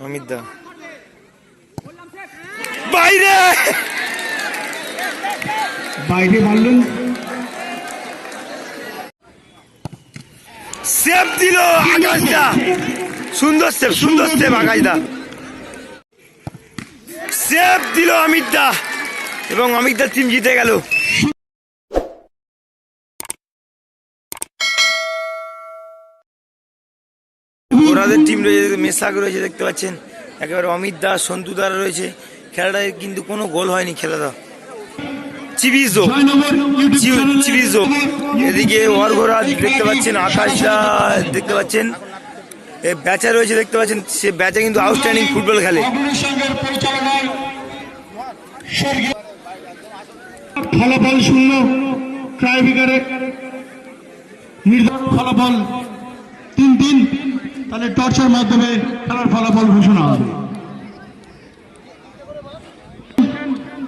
অমিত দা। বাইরে! বাইরে মারলেন সেভ দিল আকাশদা। সুন্দর সেভ সুন্দর সেভ আকাশদা। সেভ দিল অমিত দা। এবং অমিত দা টিম জিতে গেল। ওরাদের টিম রয়েছে মেসাক রয়েছে দেখতে পাচ্ছেন, একেবারে অমিত দাস, সন্তু দার রয়েছে। খেলাটায় কিন্তু কোনো গোল হয়নি খেলাটা চিবিজো চিবিজো, এদিকে অর্ঘরা দেখতে পাচ্ছেন আকাশটা দেখতে পাচ্ছেন। ব্যাচা রয়েছে দেখতে পাচ্ছেন, সে ব্যাচা কিন্তু আউটস্ট্যান্ডিং ফুটবল খেলে। ফলাফল শূন্য ক্রাইবিকারে নির্ধারণ ফলাফল তিন তিন। তাহলে টর্চের মাধ্যমে খেলার ফলাফল ঘোষণা হবে।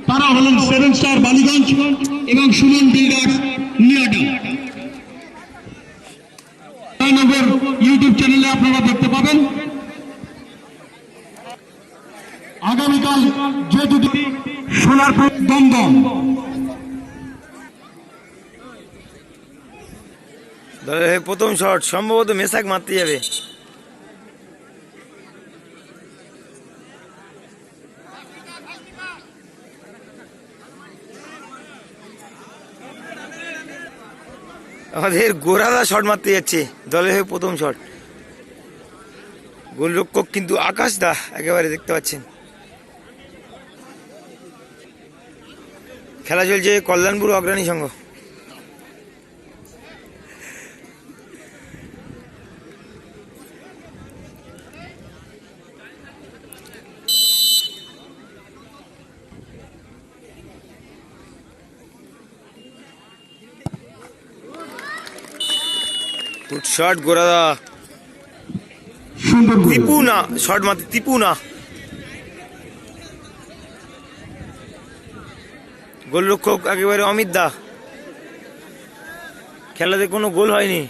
তারা হলেন সেভেন স্টার বালিগঞ্জ এবং সুমন বিল্ডার্স জয়নগর ইউটিউব চ্যানেলে আপনারা দেখতে পাবেন। আগামীকাল যে দুটি সোনারপুর দমদম প্রথম শট, সম্ভবত মেসাক মারতে যাবে। আমাদের গোরাদা শট মারতে যাচ্ছে। দলের হয়ে প্রথম শট। গোলরক্ষক কিন্তু আকাশ দা একেবারে দেখতে পাচ্ছেন। খেলা চলছে কল্যাণপুর অগ্রণী সংঘ। গুড শট গোরাদা সুন্দর গোল। না শট মারতে তিপু না গোলরক্ষক একেবারে অমিত দা। খেলাতে কোনো গোল হয়নি।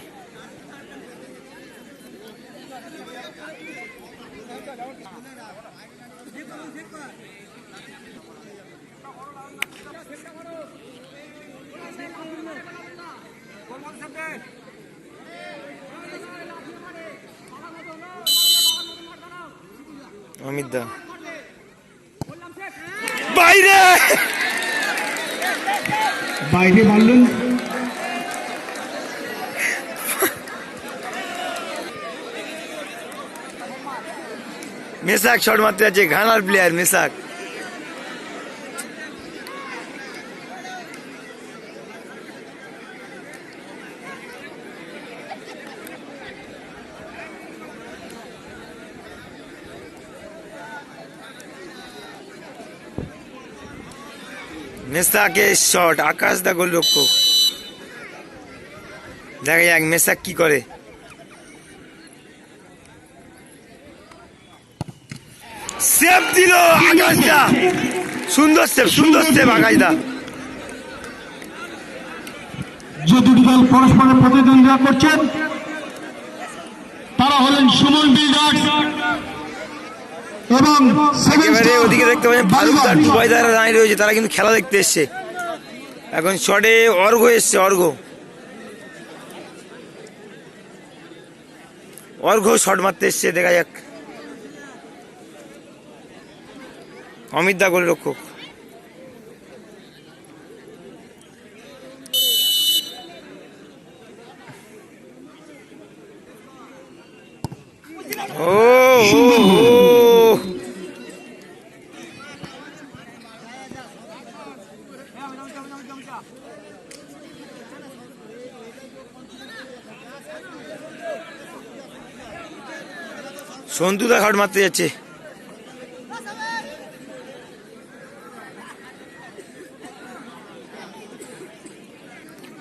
অমিত দা। বাইরে! বাইরে মারলেন মেসাক শট মারতে আছে ঘানার প্লেয়ার মেসাক। মেসাকের শট, আকাশ দা গোলরক্ষক দেখা যাক মেসাক কি করে। সেভ দিল আকাশদা। সুন্দর সেভ সুন্দর সেভ আকাশদা। যে দুটি দল পরস্পরের প্রতিদ্বন্দ্বিতা করছেন তারা হলেন সুমন বিল্ডার্স। এবং এবারে ওদিকে দেখতে পাচ্ছেন ফারুক আর দুবাই দ্বারা দাঁড়িয়ে রয়েছে তারা কিন্তু খেলা দেখতে এসছে। এখন শটে অর্ঘ এসছে অর্ঘ। অর্ঘ শট মারতে এসছে দেখা যাক। অমিত দা গোলরক্ষক। ও সন্তুদা ঘাট মারতে যাচ্ছে।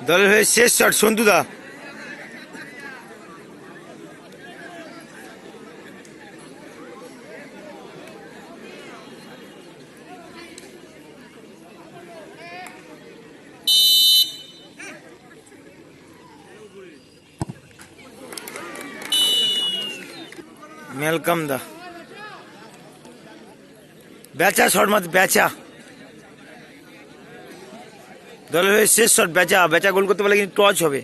দলের হয়ে শেষ শট সন্তুদা মেলকাম দা বেচা শট মাত বেচা দলের শেষ শর্ট বেচা বেচা গোল করতে পারলে কিন্তু টচ হবে।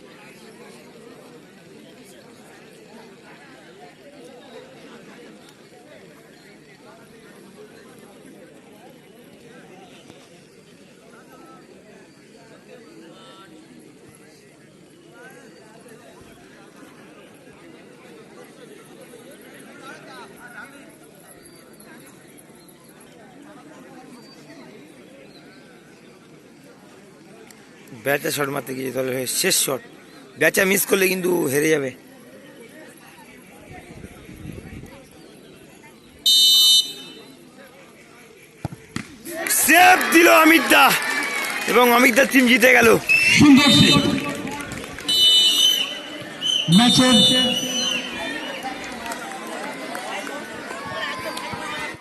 ব্যাচা শট মারতে গিয়ে তাহলে হয়ে শেষ শট ব্যাচা মিস করলে কিন্তু হেরে যাবে। সেভ দিল অমিত দা। এবং অমিত দা টিম জিতে গেল। সুন্দর ম্যাচের